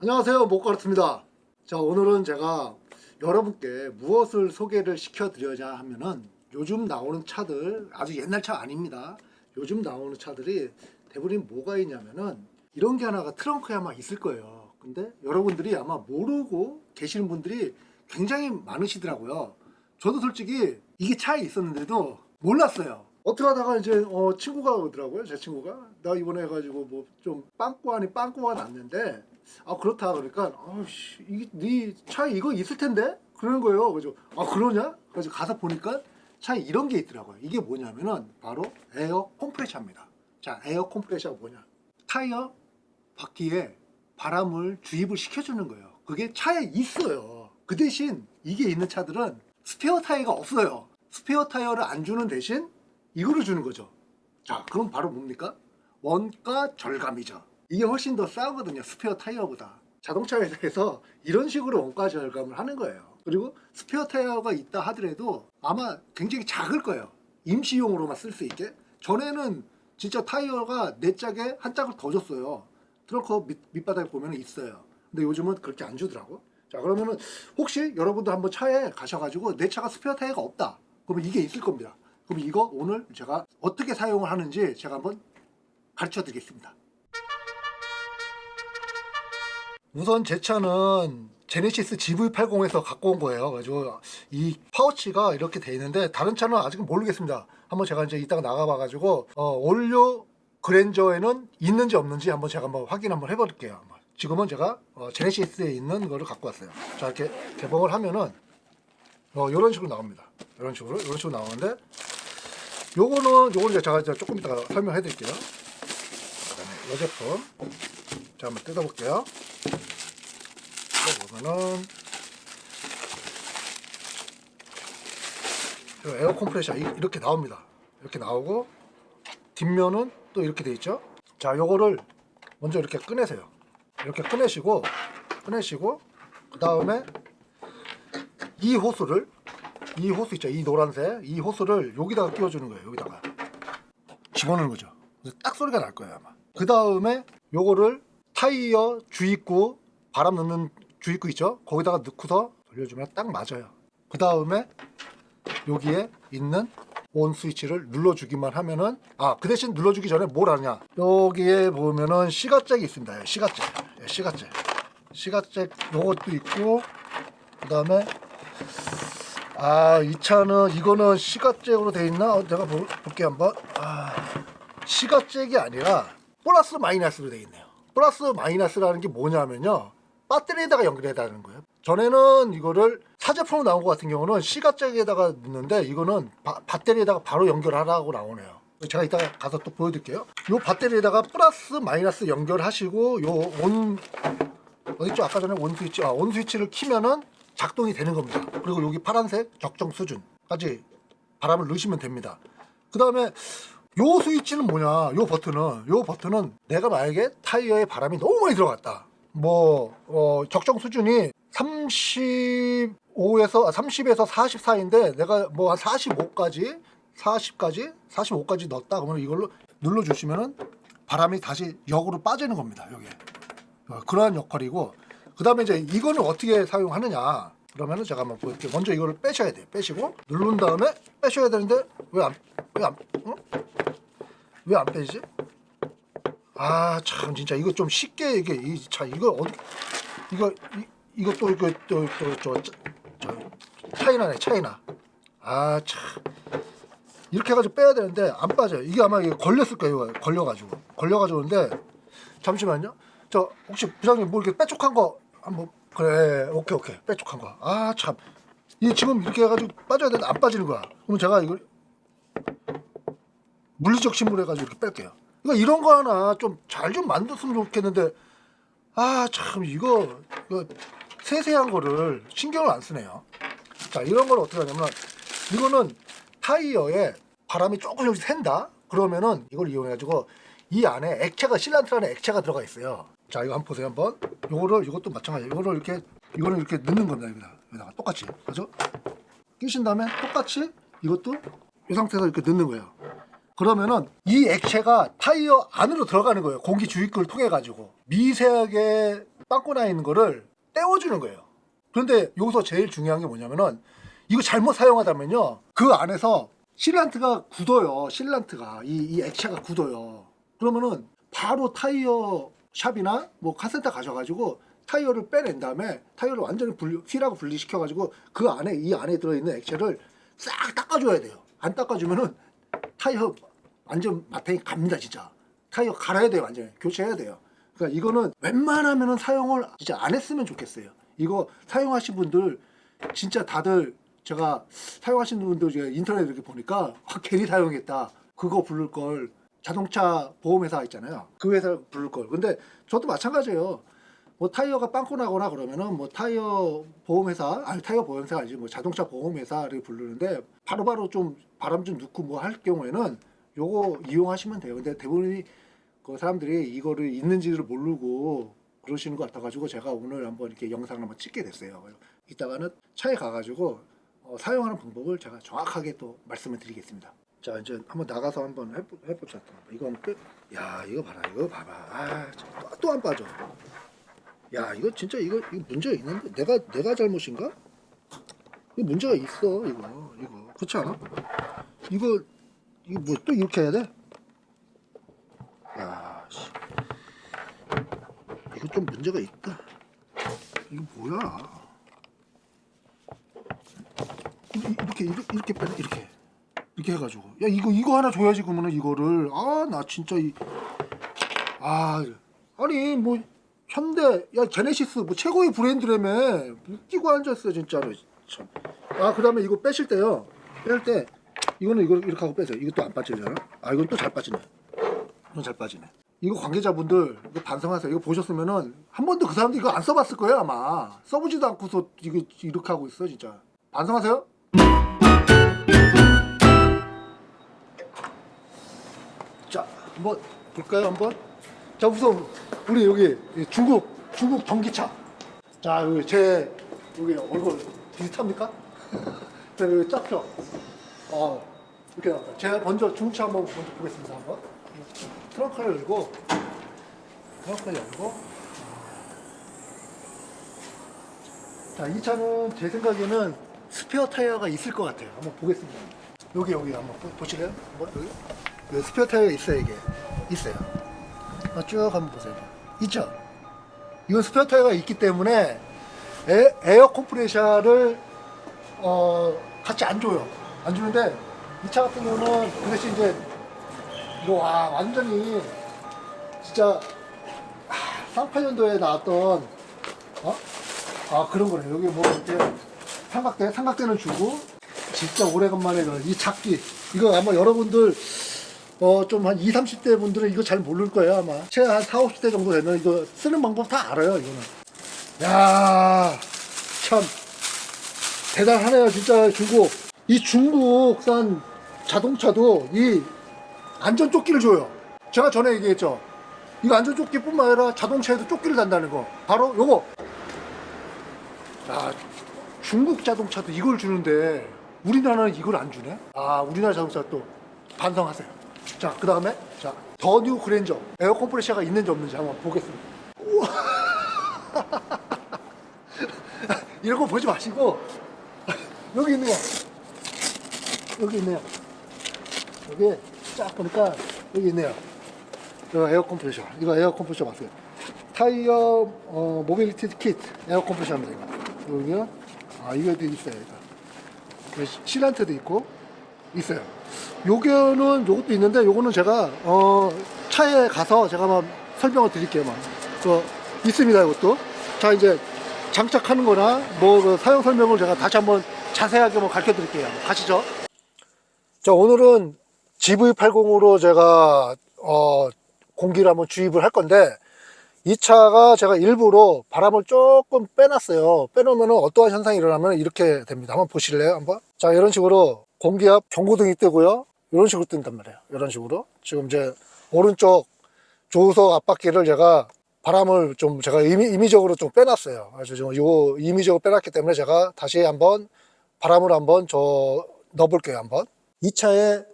안녕하세요. 목가르트입니다. 자 오늘은 제가 여러분께 무엇을 소개를 시켜드려야 하면은 요즘 나오는 차들 아주 옛날 차 아닙니다. 요즘 나오는 차들이 대부분 뭐가 있냐면은 이런 게 하나가 트렁크에 아마 있을 거예요. 근데 여러분들이 아마 모르고 계시는 분들이 굉장히 많으시더라고요. 저도 솔직히 이게 차에 있었는데도 몰랐어요. 어떻게 하다가 이제 어, 친구가 오더라고요. 제 친구가. 나 이번에 해가지고 뭐 좀 빵꾸 아니 빵꾸가 났는데 아 그렇다. 그러니까 아씨 이게 네 차에 이거 있을 텐데? 그러는 거예요. 그래서 아 그러냐? 그래서 가서 보니까 차에 이런 게 있더라고요. 이게 뭐냐면은 바로 에어 컴프레셔입니다. 자 에어 컴프레셔가 뭐냐? 타이어 바퀴에 바람을 주입을 시켜주는 거예요. 그게 차에 있어요. 그 대신 이게 있는 차들은 스페어 타이어가 없어요. 스페어 타이어를 안 주는 대신 이거를 주는 거죠. 자 그럼 바로 뭡니까? 원가 절감이죠. 이게 훨씬 더 싸거든요. 스페어 타이어보다. 자동차 회사에서 이런 식으로 원가 절감을 하는 거예요. 그리고 스페어 타이어가 있다 하더라도 아마 굉장히 작을 거예요. 임시용으로만 쓸 수 있게. 전에는 진짜 타이어가 네 짝에 한 짝을 더 줬어요. 트렁크 밑, 밑바닥에 보면 있어요. 근데 요즘은 그렇게 안 주더라고. 자 그러면은 혹시 여러분도 한번 차에 가셔가지고 내 차가 스페어 타이어가 없다. 그러면 이게 있을 겁니다. 그럼 이거 오늘 제가 어떻게 사용을 하는지 제가 한번 가르쳐 드리겠습니다. 우선 제 차는 제네시스 GV80에서 갖고 온 거예요. 가지고 이 파우치가 이렇게 돼 있는데 다른 차는 아직은 모르겠습니다. 한번 제가 이제 이따가 나가봐가지고 어, 올류 그랜저에는 있는지 없는지 한번 제가 한번 확인 한번 해볼게요. 지금은 제가 어, 제네시스에 있는 거를 갖고 왔어요. 자 이렇게 개봉을 하면은 어, 이런 식으로 나옵니다. 이런 식으로 이런 식으로 나오는데 요거는 요거는 제가 조금 이따가 설명해 드릴게요. 그다음에 이 제품 자 한번 뜯어볼게요. 뜯어보면은 요 에어 컴프레셔 이- 이렇게 나옵니다. 이렇게 나오고 뒷면은 또 이렇게 돼 있죠. 자 요거를 먼저 이렇게 꺼내세요. 이렇게 꺼내시고 꺼내시고 그 다음에 이 호스를 이 호스 있죠 이 노란색 이 호스를 여기다가 끼워주는 거예요 여기다가 집어넣는 거죠 딱 소리가 날 거예요 아마 그 다음에 요거를 타이어 주입구 바람 넣는 주입구 있죠 거기다가 넣고서 돌려주면 딱 맞아요 그 다음에 여기에 있는 온 스위치를 눌러주기만 하면은 아 그 대신 눌러주기 전에 뭘 하냐 여기에 보면은 시가잭이 있습니다 예, 시가잭 예, 시가잭 시가잭 요것도 있고 그 다음에 아, 이 차는 이거는 시가잭으로 돼 있나? 어, 내가 볼, 볼게 한번. 아, 시가잭이 아니라 플러스 마이너스로 돼 있네요. 플러스 마이너스라는 게 뭐냐면요. 배터리에다가 연결해다는 거예요. 전에는 이거를 사제품으로 나온 것 같은 경우는 시가잭에다가 넣는데 이거는 바, 배터리에다가 바로 연결하라고 나오네요. 제가 이따가 가서 또 보여드릴게요. 요 배터리에다가 플러스 마이너스 연결하시고 요 온 어딨죠? 아까 전에 온 스위치, 아, 온 스위치를 키면은 작동이 되는 겁니다. 그리고 여기 파란색 적정 수준까지 바람을 넣으시면 됩니다. 그 다음에 요 스위치는 뭐냐? 요 버튼은 요 버튼은 내가 만약에 타이어에 바람이 너무 많이 들어갔다. 뭐 어, 적정 수준이 35에서 아, 30에서 40 사이인데 내가 뭐 한 45까지 40까지 45까지 넣었다 그러면 이걸로 눌러 주시면은 바람이 다시 역으로 빠지는 겁니다. 여기에. 어, 그러한 역할이고 그 다음에 이제 이거는 어떻게 사용하느냐 그러면은 제가 한번 보여드릴게요. 먼저 이거를 빼셔야 돼요. 빼시고 누른 다음에 빼셔야 되는데 왜 안 왜안 응? 왜안 빼지지 아참 진짜 이거 좀 쉽게 이게 이자 이거 어디 이거 이, 이거 또 이거 또또저 저 차이나네 차이나. 아 참. 이렇게 해가지고 빼야 되는데 안 빠져요. 이게 아마 이게 걸렸을 거예요 걸려가지고. 걸려가지고 근데 잠시만요. 저 혹시 부장님 뭐 이렇게 빼쪽한 거 한번 그래 오케이 오케이 빼쪽한 거. 아 참. 이게 지금 이렇게 해가지고 빠져야 되는데 안 빠지는 거야. 그럼 제가 이걸 물리적 침몰 해가지고 이렇게 뺄게요. 이거 이런 거 하나 좀잘좀 만들었으면 좋겠는데 아 참 이거 이거 세세한 거를 신경을 안 쓰네요. 자 이런 걸 어떻게 하냐면 이거는 타이어에 바람이 조금 조금씩 샌다 그러면은 이걸 이용해 가지고 이 안에 액체가 실란트라는 액체가 들어가 있어요 자 이거 한번 보세요 한번. 요거를 이것도 마찬가지 이거를 이렇게 이거는 이렇게 넣는 겁니다 여기다. 여기다가 똑같이. 그죠? 끼신 다음에 똑같이 이것도 이 상태에서 이렇게 넣는 거예요. 그러면은 이 액체가 타이어 안으로 들어가는 거예요. 공기 주입구를 통해 가지고. 미세하게 빵꾸 나 있는 거를 떼어주는 거예요. 그런데 여기서 제일 중요한 게 뭐냐면은 이거 잘못 사용하다면요. 그 안에서 실란트가 굳어요. 실란트가. 이, 이 액체가 굳어요. 그러면은 바로 타이어 샵이나 뭐 카센터 가셔가지고 타이어를 빼낸 다음에 타이어를 완전히 분리, 휠하고 분리시켜가지고 그 안에 이 안에 들어있는 액체를 싹 닦아줘야 돼요. 안 닦아주면은 타이어 완전 마탱이 갑니다 진짜. 타이어 갈아야 돼요 완전히 교체해야 돼요. 그러니까 이거는 웬만하면은 사용을 진짜 안 했으면 좋겠어요. 이거 사용하신 분들 진짜 다들 제가 사용하시는 분들 제가 인터넷 이렇게 보니까 아, 괜히 사용했다. 그거 부를 걸 자동차 보험회사 있잖아요. 그 회사 부를 걸. 근데 저도 마찬가지예요. 뭐 타이어가 빵꾸 나거나 그러면은 뭐 타이어 보험회사 아니 타이어 보험회사가 아니지 뭐 자동차 보험회사를 부르는데 바로 바로 좀 바람 좀 넣고 뭐 할 경우에는 요거 이용하시면 돼요. 근데 대부분이 그 사람들이 이거를 있는지를 모르고 그러시는 것 같아가지고 제가 오늘 한번 이렇게 영상을 한번 찍게 됐어요. 이따가는 차에 가가지고 어, 사용하는 방법을 제가 정확하게 또 말씀을 드리겠습니다. 자 이제 한번 나가서 한번 해보, 해보자. 한번 끝. 야 이거 봐라 이거 봐봐. 아또 안 빠져. 야 이거 진짜 이거 이거 문제가 있는데 내가 내가 잘못인가? 이거 문제가 있어 이거 이거 그렇지 않아? 이거 이거 뭐 또 이렇게 해야 돼? 야 씨. 이거 좀 문제가 있다. 이거 뭐야? 이- 이렇게 이렇게 이렇게 빼 이렇게 이렇게 해가지고. 야 이거 이거 하나 줘야지 그러면은 이거를. 아 나 진짜 이 아 아니 뭐 현대 야 제네시스 뭐 최고의 브랜드라며. 웃기고 앉았어 진짜로. 참아 그다음에 이거 빼실 때요. 뺄 때 이거는 이거 이렇게 하고 빼세요. 또안 빠지잖아 아 이건 또 잘 빠지네. 이건 잘 빠지네. 이거 관계자분들 이거 반성하세요. 이거 보셨으면은 한 번도 그 사람들 이거 안 써봤을 거예요 아마. 써보지도 않고서 이거 이렇게 하고 있어 진짜. 반성하세요 한번 볼까요 한번? 자 우선 우리 여기 중국 중국 전기차. 자 여기 제 여기 얼굴 비슷합니까? 자 여기 짝죠? 어 이렇게 나왔다. 제가 먼저 중차 한번 먼저 보겠습니다 한번. 트렁크를 열고 트렁크를 열고. 자 이 차는 제 생각에는 스페어 타이어가 있을 것 같아요. 한번 보겠습니다. 여기 여기 한번 보, 보실래요? 한번 여기 여기 스페어 타이어가 있어요 이게 있어요 어, 쭉 한번 보세요. 있죠? 이건 스페어 타이어가 있기 때문에 에, 에어 컴프레셔를 어, 같이 안 줘요. 안 주는데 이 차 같은 경우는 그 대신 이제 와 완전히 진짜 아, 쌍파년도에 나왔던 어? 아 그런 거네. 여기 뭐 이렇게 삼각대 삼각대는 주고 진짜 오래간만에 이 작기 이거 아마 여러분들 어, 좀 한 20, 30대 분들은 이거 잘 모를 거예요, 아마. 제가 한 4, 50대 정도 되면 이거 쓰는 방법 다 알아요, 이거는. 야 참. 대단하네요, 진짜 중국. 이 중국산 자동차도 이 안전 조끼를 줘요. 제가 전에 얘기했죠. 이거 안전 조끼뿐만 아니라 자동차에도 조끼를 단다는 거. 바로 요거. 야, 중국 자동차도 이걸 주는데 우리나라는 이걸 안 주네? 아, 우리나라 자동차 또 반성하세요. 자, 그 다음에 자, 더 뉴 그랜저 에어 컴프레셔가 있는지 없는지 한번 보겠습니다. 우와. 이런 거 보지 마시고 여기 있네요. 여기 있네요. 여기 쫙 보니까 여기 있네요. 이거 에어 컴프레셔. 이거 에어 컴프레셔 맞어요. 타이어 어, 모빌리티 키트 에어 컴프레셔입니다. 이거. 여기요. 아 이거도 있어요. 이거. 실란트도 있고 있어요. 요거는 요것도 있는데 요거는 제가 어 차에 가서 제가 한번 설명을 드릴게요. 막. 그 있습니다. 이것도. 자 이제 장착하는 거나 뭐 그 사용 설명을 제가 다시 한번 자세하게 뭐 가르쳐 드릴게요. 가시죠. 자 오늘은 GV80으로 제가 어 공기를 한번 주입을 할 건데 이 차가 제가 일부러 바람을 조금 빼놨어요. 빼놓으면 어떠한 현상이 일어나면 이렇게 됩니다. 한번 보실래요? 한번? 자, 이런 식으로 공기압 경고등이 뜨고요. 이런 식으로 뜬단 말이에요. 이런 식으로. 지금 이제 오른쪽 조수석 앞바퀴를 제가 바람을 좀 제가 임의, 임의적으로 좀 빼놨어요. 그래서 지금 요 임의적으로 빼놨기 때문에 제가 다시 한번 바람을 한번 저 넣어볼게요. 한번. 이 차의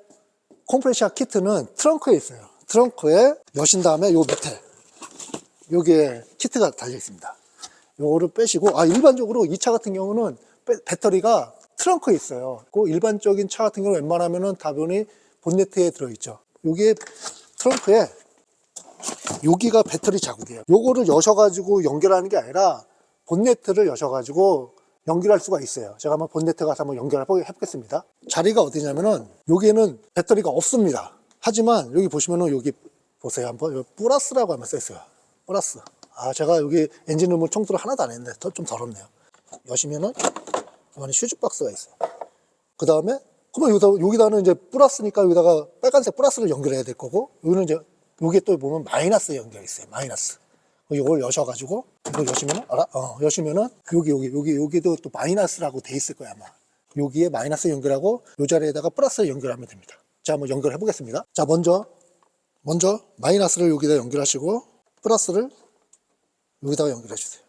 컴프레셔 키트는 트렁크에 있어요. 트렁크에 여신 다음에 요 밑에 여기에 키트가 달려 있습니다. 요거를 빼시고 아 일반적으로 이 차 같은 경우는 배, 배터리가 트렁크에 있어요. 그 일반적인 차 같은 경우 웬만하면은 다분히 본네트에 들어있죠. 여기에 트렁크에 여기가 배터리 자국이에요. 요거를 여셔가지고 연결하는 게 아니라 본네트를 여셔가지고 연결할 수가 있어요. 제가 한번 본네트 가서 한번 연결해 보- 해보겠습니다. 자리가 어디냐면은 여기에는 배터리가 없습니다. 하지만 여기 보시면은 여기 보세요. 한번 여기 플러스라고 하면 써있어요. 플러스. 아 제가 여기 엔진룸을 청소를 하나도 안 했는데 더- 좀 더럽네요. 여시면은 안에 슈즈 박스가 있어요. 그 다음에 그러면 여기다 여기다는 이제 플러스니까 여기다가 빨간색 플러스를 연결해야 될 거고 여기는 이제 여기에 또 보면 마이너스 연결이 있어요. 마이너스. 이걸 여셔가지고 이걸 여시면은 알아? 어 여시면은 여기 여기 여기 여기도 또 마이너스라고 돼 있을 거야 아마. 여기에 마이너스 연결하고 요 자리에다가 플러스 연결하면 됩니다. 자 한번 연결해 보겠습니다. 자 먼저 먼저 마이너스를 여기다 연결하시고 플러스를 여기다가 연결해 주세요.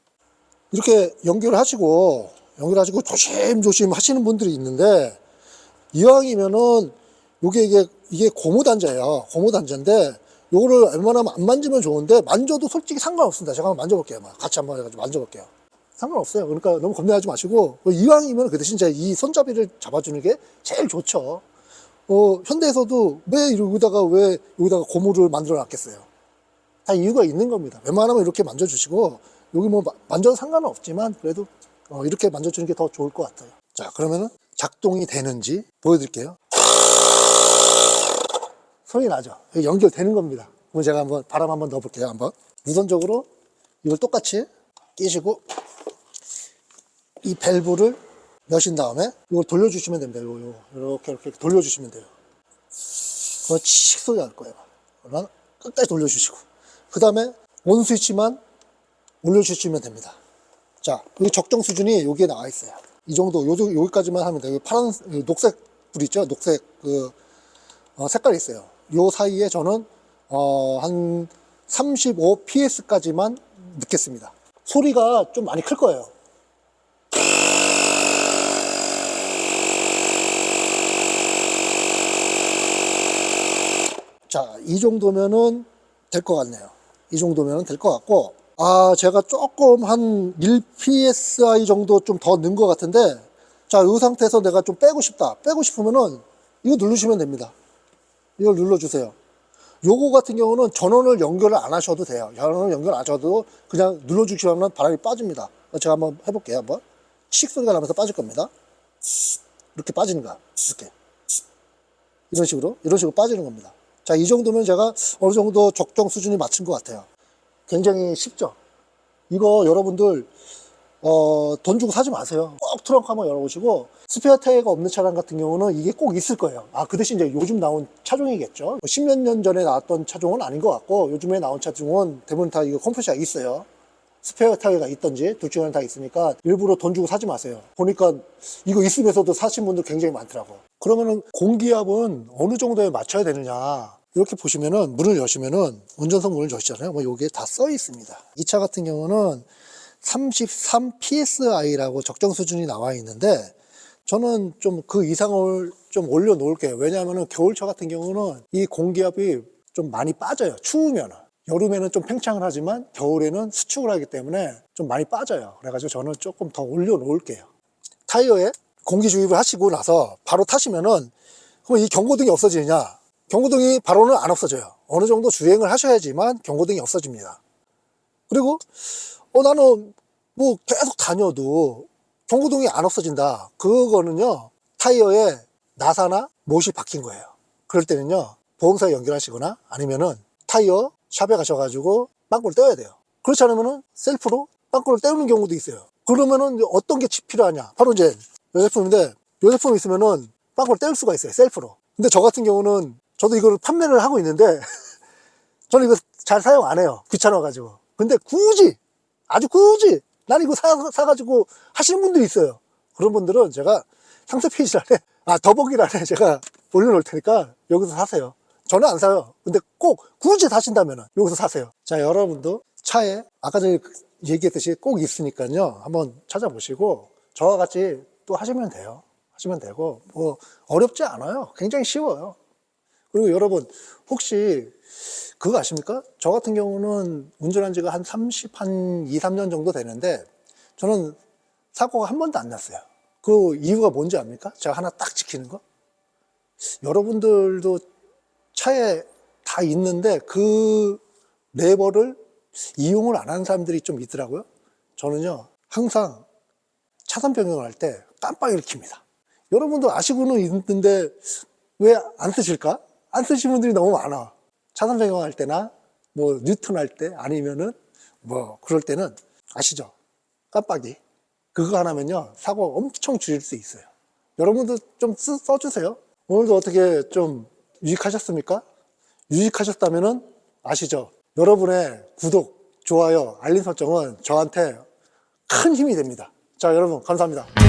이렇게 연결하시고 연결하시고 조심조심 하시는 분들이 있는데 이왕이면은 요게 이게 이게 고무 단자예요. 고무 단자인데 요거를 웬만하면 안 만지면 좋은데 만져도 솔직히 상관없습니다. 제가 한번 만져볼게요. 막 같이 한번 해가지고 만져볼게요. 상관없어요. 그러니까 너무 겁내하지 마시고 이왕이면 그 대신 이 손잡이를 잡아주는 게 제일 좋죠. 어, 현대에서도 왜 여기다가 왜 여기다가 고무를 만들어 놨겠어요. 다 이유가 있는 겁니다. 웬만하면 이렇게 만져주시고 여기 뭐 마- 만져도 상관은 없지만 그래도 어, 이렇게 만져주는 게 더 좋을 것 같아요. 자 그러면은 작동이 되는지 보여드릴게요. 소리 나죠? 연결되는 겁니다. 그럼 제가 한번 바람 한번 넣어볼게요. 한번 우선적으로 이걸 똑같이 끼시고 이 밸브를 여신 다음에 이걸 돌려주시면 됩니다. 요, 요, 이렇게 이렇게 돌려주시면 돼요. 그거 칙 소리 날 거예요. 그러면 끝까지 돌려주시고 그 다음에 온 스위치만 올려주시면 됩니다. 자, 여기 적정 수준이 여기에 나와 있어요. 이 정도, 요, 여기까지만 하면 돼요. 파란, 녹색 불 있죠? 녹색 그, 어, 색깔이 있어요. 요 사이에 저는, 어, 한 35 PS까지만 넣겠습니다. 소리가 좀 많이 클 거예요. 자, 이 정도면은 될 것 같네요. 이 정도면은 될 것 같고, 아, 제가 조금 한 1psi 정도 좀더 넣은 것 같은데, 자, 이 상태에서 내가 좀 빼고 싶다. 빼고 싶으면은 이거 누르시면 됩니다. 이걸 눌러주세요. 요거 같은 경우는 전원을 연결을 안 하셔도 돼요. 전원을 연결 안 하셔도 그냥 눌러주시면 바람이 빠집니다. 제가 한번 해볼게요. 한번. 칙 소리가 나면서 빠질 겁니다. 이렇게 빠지는 거야. 이렇게. 이런 식으로, 이런 식으로 빠지는 겁니다. 자, 이 정도면 제가 어느 정도 적정 수준이 맞춘 것 같아요. 굉장히 쉽죠? 이거 여러분들, 어, 돈 주고 사지 마세요. 꼭 트렁크 한번 열어보시고, 스페어 타이어가 없는 차량 같은 경우는 이게 꼭 있을 거예요. 아, 그 대신 이제 요즘 나온 차종이겠죠? 10몇 년 전에 나왔던 차종은 아닌 것 같고, 요즘에 나온 차종은 대부분 다 이거 컴프레셔가 있어요. 스페어 타이어가 있던지 둘 중에 하나 다 있으니까 일부러 돈 주고 사지 마세요. 보니까 이거 있으면서도 사신 분들 굉장히 많더라고. 그러면은 공기압은 어느 정도에 맞춰야 되느냐. 이렇게 보시면은 문을 여시면은 운전석 문을 여시잖아요. 뭐 여기에 다써 있습니다. 이 차 같은 경우는 33 PSI라고 적정 수준이 나와 있는데 저는 좀 그 이상을 좀 올려 놓을게요. 왜냐하면은 겨울차 같은 경우는 이 공기압이 좀 많이 빠져요. 추우면은. 여름에는 좀 팽창을 하지만 겨울에는 수축을 하기 때문에 좀 많이 빠져요. 그래가지고 저는 조금 더 올려 놓을게요. 타이어에 공기 주입을 하시고 나서 바로 타시면은 그럼 이 경고등이 없어지느냐? 경고등이 바로는 안 없어져요. 어느 정도 주행을 하셔야지만 경고등이 없어집니다. 그리고 어 나는 뭐 계속 다녀도 경고등이 안 없어진다. 그거는요 타이어에 나사나 못이 박힌 거예요. 그럴 때는요 보험사에 연결하시거나 아니면은 타이어 샵에 가셔가지고 빵꾸를 떼야 돼요. 그렇지 않으면은 셀프로 빵꾸를 떼우는 경우도 있어요. 그러면은 어떤 게 필요하냐? 바로 이제 요 제품인데 요 제품 있으면은 빵꾸를 떼울 수가 있어요. 셀프로. 근데 저 같은 경우는 저도 이거를 판매를 하고 있는데 저는 이거 잘 사용 안 해요. 귀찮아가지고. 근데 굳이, 아주 굳이, 난 이거 사, 사가지고 하시는 분들이 있어요. 그런 분들은 제가 상세 페이지란에, 아, 더보기란에 제가 올려놓을 테니까 여기서 사세요. 저는 안 사요. 근데 꼭 굳이 사신다면 여기서 사세요. 자, 여러분도 차에 아까 전에 얘기했듯이 꼭 있으니까요. 한번 찾아보시고 저와 같이 또 하시면 돼요. 하시면 되고, 뭐, 어렵지 않아요. 굉장히 쉬워요. 그리고 여러분 혹시 그거 아십니까? 저 같은 경우는 운전한 지가 한 30, 한 2, 3년 정도 되는데 저는 사고가 한 번도 안 났어요. 그 이유가 뭔지 압니까? 제가 하나 딱 지키는 거? 여러분들도 차에 다 있는데 그 레버를 이용을 안 하는 사람들이 좀 있더라고요. 저는요, 항상 차선 변경을 할 때 깜빡이를 킵니다. 여러분도 아시고는 있는데 왜 안 쓰실까? 안 쓰시는 분들이 너무 많아. 차선 변경할 때나 뭐 뉴턴 할 때 아니면은 뭐 그럴 때는 아시죠? 깜빡이. 그거 하나면요 사고 엄청 줄일 수 있어요. 여러분도 좀 쓰, 써주세요. 오늘도 어떻게 좀 유익하셨습니까? 유익하셨다면은 아시죠? 여러분의 구독, 좋아요, 알림 설정은 저한테 큰 힘이 됩니다. 자, 여러분 감사합니다.